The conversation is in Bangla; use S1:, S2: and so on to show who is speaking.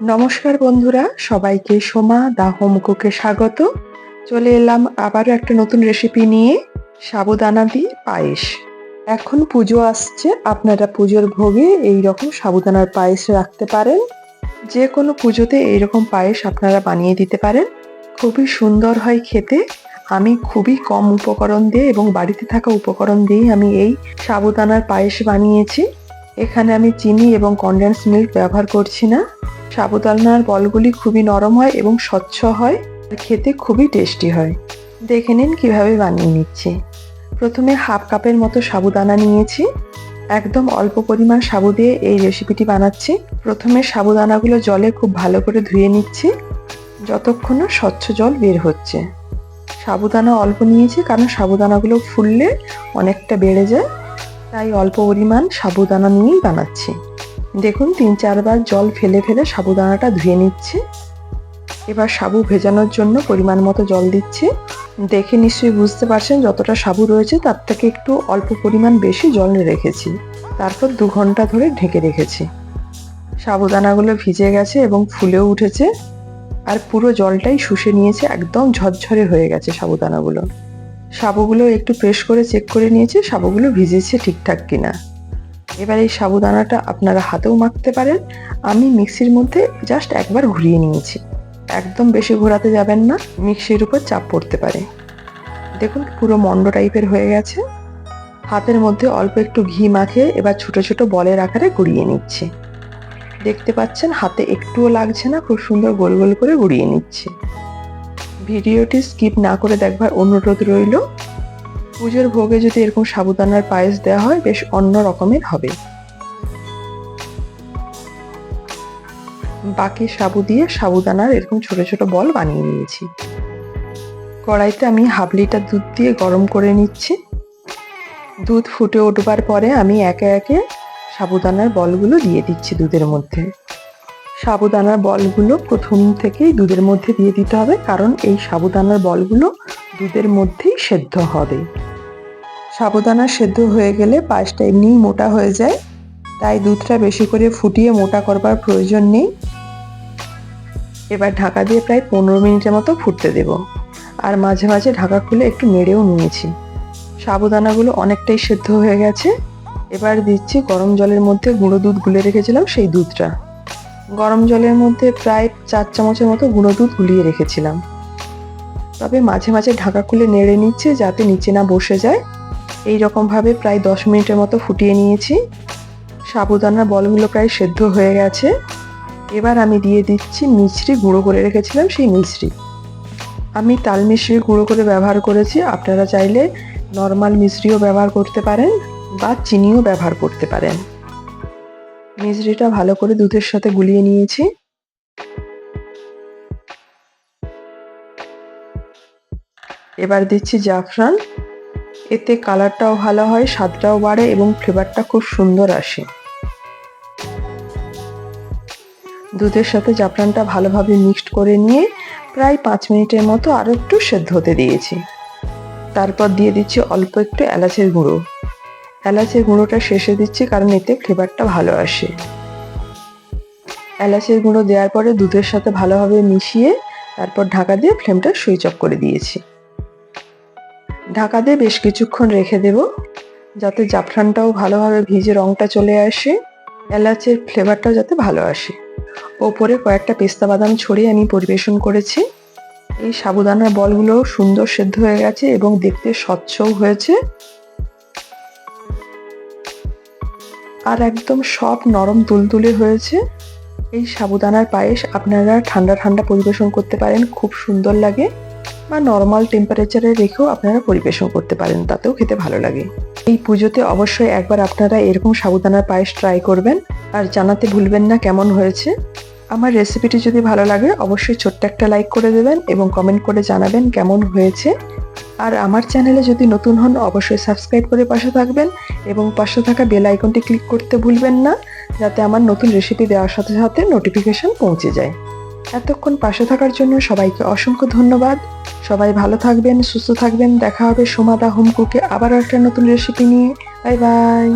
S1: নমস্কার বন্ধুরা, সবাইকে সোমা দা হোম কুকে স্বাগত। চলে এলাম আবারও একটা নতুন রেসিপি নিয়ে সাবুদানা দিয়ে পায়েস। এখন পুজো আসছে, আপনারা পুজোর ভোগে এই রকম সাবুদানার পায়েস রাখতে পারেন। যে কোনো পুজোতে এইরকম পায়েস আপনারা বানিয়ে দিতে পারেন। খুবই সুন্দর হয় খেতে। আমি খুবই কম উপকরণ দিয়ে এবং বাড়িতে থাকা উপকরণ দিয়েই আমি এই সাবুদানার পায়েস বানিয়েছি। এখানে আমি চিনি এবং কনডেন্স মিল্ক ব্যবহার করছি না। সাবুদানার বলগুলি খুবই নরম হয় এবং স্বচ্ছ হয়। আর খেতে খুবই টেস্টি হয়। দেখে নিন কীভাবে বানিয়ে নিচ্ছি। প্রথমে হাফ কাপের মতো সাবুদানা নিয়েছি। একদম অল্প পরিমাণ সাবু দিয়ে এই রেসিপিটি বানাচ্ছি। প্রথমে সাবুদানাগুলো জলে খুব ভালো করে ধুয়ে নিচ্ছি। যতক্ষণ না স্বচ্ছ জল বের হচ্ছে। সাবুদানা অল্প নিয়েছি কারণ সাবুদানাগুলো ফুললে অনেকটা বেড়ে যায়। তাই অল্প পরিমাণ সাবুদানা নিয়েই বানাচ্ছি। দেখুন, তিন চারবার জল ফেলে ফেলে সাবুদানাটা ধুয়ে নিচ্ছি। এবার সাবু ভেজানোর জন্য পরিমাণ মতো জল দিচ্ছি। দেখে নিশ্চয়ই বুঝতে পারছেন, যতটা সাবু রয়েছে তার থেকে একটু অল্প পরিমাণ বেশি জল রেখেছি। তারপর দু ঘণ্টা ধরে ঢেকে রেখেছি। সাবুদানাগুলো ভিজে গেছে এবং ফুলেও উঠেছে। আর পুরো জলটাই শুষে নিয়েছে, একদম ঝরঝরে হয়ে গেছে সাবুদানাগুলো সাবুগুলো একটু প্রেস করে চেক করে নিয়েছি, সাবুগুলো ভিজেছে ঠিকঠাক কিনা। এবার এই সাবুদানাটা আপনারা হাতেও মাখতে পারেন। আমি মিক্সির মধ্যে জাস্ট একবার ঘুরিয়ে নিয়েছি। একদম বেশি ঘোরাতে যাবেন না, মিক্সির উপর চাপ পড়তে পারে। দেখুন, পুরো মন্ড টাইপের হয়ে গেছে। হাতের মধ্যে অল্প একটু ঘি মাখিয়ে এবার ছোট ছোট বলের আকারে গুড়িয়ে নিচ্ছি। দেখতে পাচ্ছেন, হাতে একটুও লাগছে না, খুব সুন্দর গোল গোল করে গুড়িয়ে নিচ্ছি। ভিডিওটি স্কিপ না করে দেখবার অনুরোধ রইল। পুজোর ভোগে যদি এরকম সাবুদানার পায়েস দেওয়া হয়, বেশ অন্য রকমের হবে। বাকি সাবু দিয়ে সাবুদানার এরকম ছোট ছোট বল বানিয়ে নিয়েছি। কড়াইতে আমি হাফ লিটার দুধ দিয়ে গরম করে নিচ্ছি। দুধ ফুটে উঠবার পরে আমি একে একে সাবুদানার বলগুলো দিয়ে দিচ্ছি দুধের মধ্যে। সাবুদানার বলগুলো প্রথম থেকেই দুধের মধ্যে দিয়ে দিতে হবে, কারণ এই সাবুদানার বলগুলো দুধের মধ্যেই সেদ্ধ হবে। সাবুদানা সেদ্ধ হয়ে গেলে পায়েসটা এমনিই মোটা হয়ে যায়, তাই দুধটা বেশি করে ফুটিয়ে মোটা করবার প্রয়োজন নেই। এবার ঢাকা দিয়ে প্রায় পনেরো মিনিটের মতো ফুটতে দেব। আর মাঝে মাঝে ঢাকা খুলে একটু নেড়েও নিয়েছি। সাবুদানাগুলো অনেকটাই সেদ্ধ হয়ে গেছে। এবার দিচ্ছি গরম জলের মধ্যে গুঁড়ো দুধ গুলে রেখেছিলাম সেই দুধটা। গরম জলের মধ্যে প্রায় চার চামচের মতো গুঁড়ো দুধ গুলিয়ে রেখেছিলাম। তবে মাঝে মাঝে ঢাকা খুলে নেড়ে নিচ্ছে যাতে নিচে না বসে যায়। এই রকমভাবে প্রায় দশ মিনিটের মতো ফুটিয়ে নিয়েছি। সাবুদানার বলগুলো প্রায় সেদ্ধ হয়ে গেছে। এবার আমি দিয়ে দিচ্ছি মিছরি গুঁড়ো করে রেখেছিলাম সেই মিছরি। আমি তাল মিশ্রি গুঁড়ো করে ব্যবহার করেছি। আপনারা চাইলে নর্মাল মিশ্রিও ব্যবহার করতে পারেন বা চিনিও ব্যবহার করতে পারেন। মিশ্রিটা ভালো করে দুধের সাথে গুলিয়ে নিয়েছি। এবার দিচ্ছি জাফরান। এতে কালারটাও ভালো হয়, স্বাদটাও বাড়ে এবং ফ্লেভারটা খুব সুন্দর আসে। দুধের সাথে জাফরানটা ভালোভাবে মিক্সড করে নিয়ে প্রায় পাঁচ মিনিটের মতো আরও একটু সেদ্ধ হতে দিয়েছি। তারপর দিয়ে দিচ্ছি অল্প একটু এলাচের গুঁড়ো। এলাচের গুঁড়োটা শেষে দিচ্ছি কারণ এতে ফ্লেভারটা ভালো আসে। এলাচের গুঁড়ো দেওয়ার পরে দুধের সাথে ভালোভাবে মিশিয়ে তারপর ঢাকা দিয়ে ফ্লেমটা সুইচ অফ করে দিয়েছি। ঢাকা দিয়ে বেশ কিছুক্ষণ রেখে দেব, যাতে জাফরানটাও ভালোভাবে ভিজে রংটা চলে আসে, এলাচের ফ্লেভারটাও যাতে ভালো আসে। ওপরে কয়েকটা পেস্তা বাদাম ছড়িয়ে আমি পরিবেশন করেছি। এই সাবুদানার বলগুলো সুন্দর সেদ্ধ হয়ে গেছে এবং দেখতে স্বচ্ছও হয়েছে। আর একদম সব নরম তুলতুলে হয়েছে। এই সাবুদানার পায়েস আপনারা ঠান্ডা ঠান্ডা পরিবেশন করতে পারেন, খুব সুন্দর লাগে। বা নর্মাল টেম্পারেচারে রেখেও আপনারা পরিবেশন করতে পারেন, তাতেও খেতে ভালো লাগে। এই পুজোতে অবশ্যই একবার আপনারা এরকম সাবুদানার পায়েস ট্রাই করবেন আর জানাতে ভুলবেন না কেমন হয়েছে। আমার রেসিপিটি যদি ভালো লাগে, অবশ্যই ছোট্ট একটা লাইক করে দেবেন এবং কমেন্ট করে জানাবেন কেমন হয়েছে। আর আমার চ্যানেলে যদি নতুন হন, অবশ্যই সাবস্ক্রাইব করে পাশে থাকবেন এবং পাশে থাকা বেল আইকনটি ক্লিক করতে ভুলবেন না, যাতে আমার নতুন রেসিপি দেওয়ার সাথে সাথে নোটিফিকেশন পৌঁছে যায়। এতক্ষণ পাশে থাকার জন্য সবাইকে অসংখ্য ধন্যবাদ। সবাই ভালো থাকবেন, সুস্থ থাকবেন। দেখা হবে সোমাদা হোম কুকে আবার একটা নতুন রেসিপি নিয়ে। Bye bye